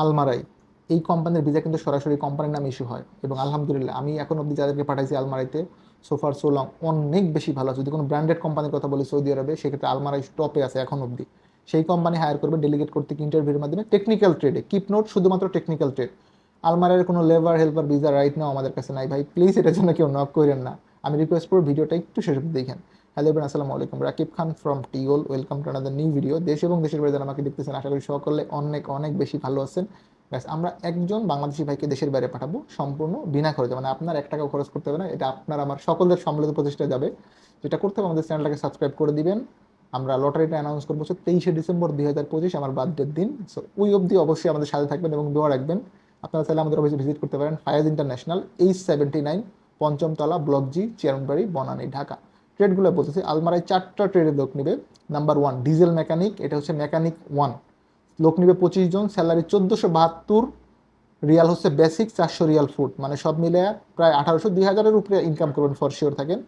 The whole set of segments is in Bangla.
আলমারাই এই কোম্পানির ভিসা কিন্তু সরাসরি কোম্পানির নাম ইস্যু হয়। এবং আলহামদুলিল্লাহ, আমি এখন অবধি যাদেরকে পাঠাইছি আলমারাইতে সোফার সোলং অনেক বেশি ভালো আছে। যদি কোনো ব্র্যান্ডেড কোম্পানির কথা বলি সৌদি আরবে, সেক্ষেত্রে আলমারাই টপে আছে এখন অবধি। সেই কোম্পানি হায়ার করবে ডেলিগেট করতে ইন্টারভিউর মাধ্যমে? টেকনিক্যাল ট্রেডে কিপ নোট শুধুমাত্র টেকনিক্যাল ট্রেড আলমারের কোনো labour helper visa right now আমাদের কাছে নাই ভাই। প্লিজ এটার জন্য কেউ নক করেন না। আমি রিকোয়েস্ট করব ভিডিওটা একটু শেষ দেখেন। হ্যালো এবার আসসালামু আলাইকুম Rakib Khan from tubewell welcome to another new video দেশ এবং দেশের বাইরে যারা আমাকে দেখতেছেন আশা করি সকলে অনেক অনেক বেশি ভালো আছেন ব্যাস আমরা একজন বাংলাদেশি ভাইকে দেশের বাইরে পাঠাবো সম্পূর্ণ বিনা খরচে মানে আপনার এক টাকাও খরচ করতে হবে না, এটা আপনার আমার সকলের সম্মিলিত প্রচেষ্টা যাবে। যেটা করতে হবে, আমাদের চ্যানেলটাকে সাবস্ক্রাইব করে দিবেন। আমরা লটারিটা অ্যানাউন্স করব হচ্ছে তেইশে ডিসেম্বর দুই হাজার পঁচিশ, আমার বার্থডের দিন। সো ওই অবধি অবশ্যই আমাদের সাথে থাকবেন এবং দোয়া রাখবেন। আপনারা চাইলে আমাদের অফিসে ভিজিট করতে পারেন। Fayaz international H seventy nine পঞ্চমতলা block G Chairmanbari Banani, Dhaka. ট্রেডগুলো বলতেছি আলমারায় চারটা ট্রেডের লোক নেবে। নাম্বার ওয়ান ডিজেল মেকানিক এটা হচ্ছে মেকানিক ওয়ান লোক নেবে পঁচিশ জন স্যালারি চোদ্দোশো বাহাত্তর রিয়াল হচ্ছে বেসিক চারশো রিয়াল ফুড মানে সব মিলে প্রায় আঠারোশো, দুই হাজারের উপরে ইনকাম করবেন ফর শিওর থাকেন।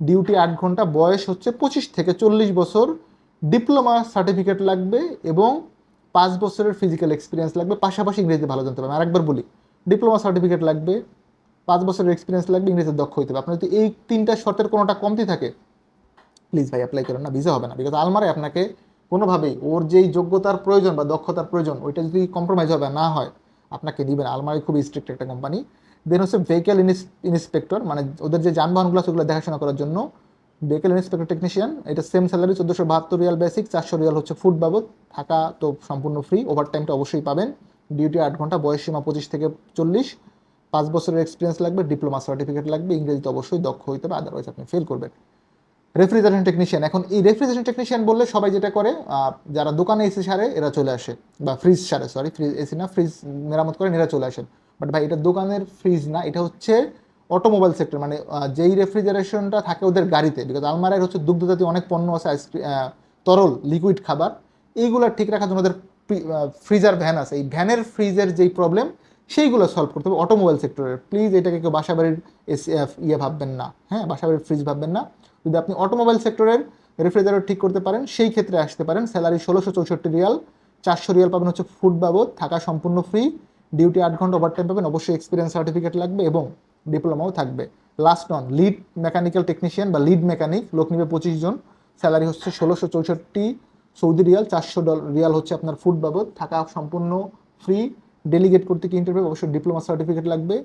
ডিউটি আট ঘণ্টা, বয়স হচ্ছে পঁচিশ থেকে চল্লিশ বছর। ডিপ্লোমা সার্টিফিকেট লাগবে এবং পাঁচ বছরের ফিজিক্যাল এক্সপিরিয়েন্স লাগবে। পাশাপাশি ইংরেজি ভালো জানতে আমি আরেকবার বলি ডিপ্লোমা সার্টিফিকেট লাগবে। পাঁচ বছরের এক্সপিরিয়েন্স লাগবে ইংরেজিতে দক্ষ হইতে হবে। আপনার যদি এই তিনটা শর্তের কোনোটা কমতি থাকে প্লিজ ভাই অ্যাপ্লাই করেন না ভিসা হবে না। বিকজ আলমারে আপনাকে কোনোভাবেই ওর যেই যোগ্যতার প্রয়োজন বা দক্ষতার প্রয়োজন, ওইটা যদি কম্প্রোমাইজ হবে, না হয়, আপনাকে দিবেন। আলমারি খুবই স্ট্রিক্ট একটা কোম্পানি দেন হচ্ছে ভেহিক্যাল ইন্সপেক্টর মানে ওদের যে যানবাহনগুলো আছে, ওগুলো দেখাশোনা করার জন্য ভেহিক্যাল ইন্সপেক্টর টেকনিশিয়ান এটা সেম স্যালারি চোদ্দোশো বাহাত্তর রিয়াল বেসিক চারশো রিয়াল হচ্ছে ফুড বাবদ। থাকা তো সম্পূর্ণ ফ্রি ওভার টাইমটা অবশ্যই পাবেন। ডিউটি আট ঘণ্টা, বয়স সীমা পঁচিশ থেকে চল্লিশ। পাঁচ বছরের এক্সপিরিয়েন্স লাগবে ডিপ্লোমা সার্টিফিকেট লাগবে, ইংরেজিতে অবশ্যই দক্ষ হইতে হবে আদারওয়াইজ আপনি ফেল করবেন। রেফ্রিজারেশন টেকনিশিয়ান এখন এই রেফ্রিজারেশন টেকনিশিয়ান বললে সবাই যেটা করে যারা দোকানে এসি সারে, এরা চলে আসে, বা ফ্রিজ সারে সরি ফ্রিজ এসি না ফ্রিজ মেরামত করেন, এরা চলে আসেন। বাট ভাই, এটা দোকানের ফ্রিজ না, এটা হচ্ছে অটোমোবাইল সেক্টর মানে যেই রেফ্রিজারেশনটা থাকে ওদের গাড়িতে বিকজ আলমারের হচ্ছে দুগ্ধ জাতীয় অনেক পণ্য আছে তরল লিকুইড খাবার, এইগুলো ঠিক রাখার জন্য ওদের ফ্রিজার ভ্যান আছে। এই ভ্যানের ফ্রিজের যেই প্রবলেম সেইগুলো সলভ করতে হবে অটোমোবাইল সেক্টরের প্লিজ এটাকে কেউ বাসা বাড়ির এসি ইয়ে ভাববেন না হ্যাঁ বাসা বাড়ির ফ্রিজ ভাববেন না। যদি আপনি অটোমোবাইল সেক্টরের রেফ্রিজারেটর ঠিক করতে পারেন, সেই ক্ষেত্রে আসতে পারেন। স্যালারি ষোলোশো চৌষট্টি রিয়াল, চারশো রিয়াল পাবেন হচ্ছে ফুড বাবদ, থাকা সম্পূর্ণ ফ্রি ডিউটি আট ঘণ্টা ওভার টাইম পাবেন, অবশ্যই এক্সপিরিয়েন্স সার্টিফিকেট লাগবে এবং ডিপ্লোমাও থাকবে। Last on lead mechanical technician বা লিড মেকানিক লোক নিবে পঁচিশ জন। স্যালারি হচ্ছে ষোলোশো চৌষট্টি সৌদি রিয়াল, চারশো রিয়াল হচ্ছে আপনার ফুড বাবদ, থাকা সম্পূর্ণ ফ্রি ডেলিগেট করতে কি ইন্টারভিউ অবশ্যই ডিপ্লোমা সার্টিফিকেট লাগবে।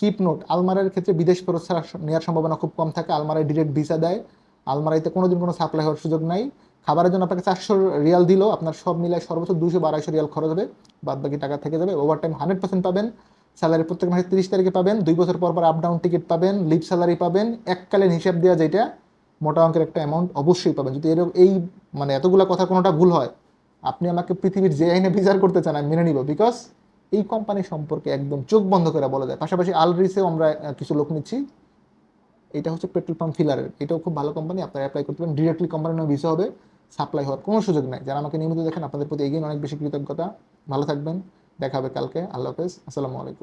কিপ নোট আলমারের ক্ষেত্রে বিদেশ ফেরত ছাড়া নেওয়ার সম্ভাবনা খুব কম থাকে। আলমারায় ডিরেক্ট ভিসা দেয়। আলমারাইতে কোনোদিন কোনো সাপ্লাই হওয়ার সুযোগ নাই। খাবারের জন্য আপনাকে চারশো রিয়াল দিলেও আপনার সব মিলায় সর্বোচ্চ দুশো বা আড়াইশো রিয়াল খরচ হবে। বাদ বাকি টাকা থেকে যাবে। ওভার টাইম হান্ড্রেড পার্সেন্ট পাবেন। স্যালারি প্রত্যেক মাসে তিরিশ তারিখে পাবেন। দুই বছর পর পর আপ ডাউন টিকিট পাবেন। লিভ স্যালারি পাবেন। এককালীন হিসাব দেওয়া যেটা, মোটা অঙ্কের একটা অ্যামাউন্ট অবশ্যই পাবেন। যদি এরকম এই মানে এতগুলো কথা কোনোটা ভুল হয়, আপনি আমাকে পৃথিবীর যে আইনে বিচার করতে চান, আমি মেনে নিব। বিকজ এই কোম্পানি সম্পর্কে একদম চোখ বন্ধ করে বলা যায়। পাশাপাশি আলরিসেও আমরা কিছু লোক নিচ্ছি। এটা হচ্ছে পেট্রোল পাম্প ফিলারের এটাও খুব ভালো কোম্পানি আপনারা অ্যাপ্লাই করতে পারেন। ডিরেক্টলি কোম্পানির নামে ভিসা হবে সাপ্লাই হওয়ার কোনো সুযোগ নাই। যারা আমাকে নিয়মিত দেখেন, আপনাদের প্রতি এগিয়ে অনেক বেশি কৃতজ্ঞতা। ভালো থাকবেন। দেখা হবে কালকে। আল্লাহ হাফেজ। আসসালামু আলাইকুম।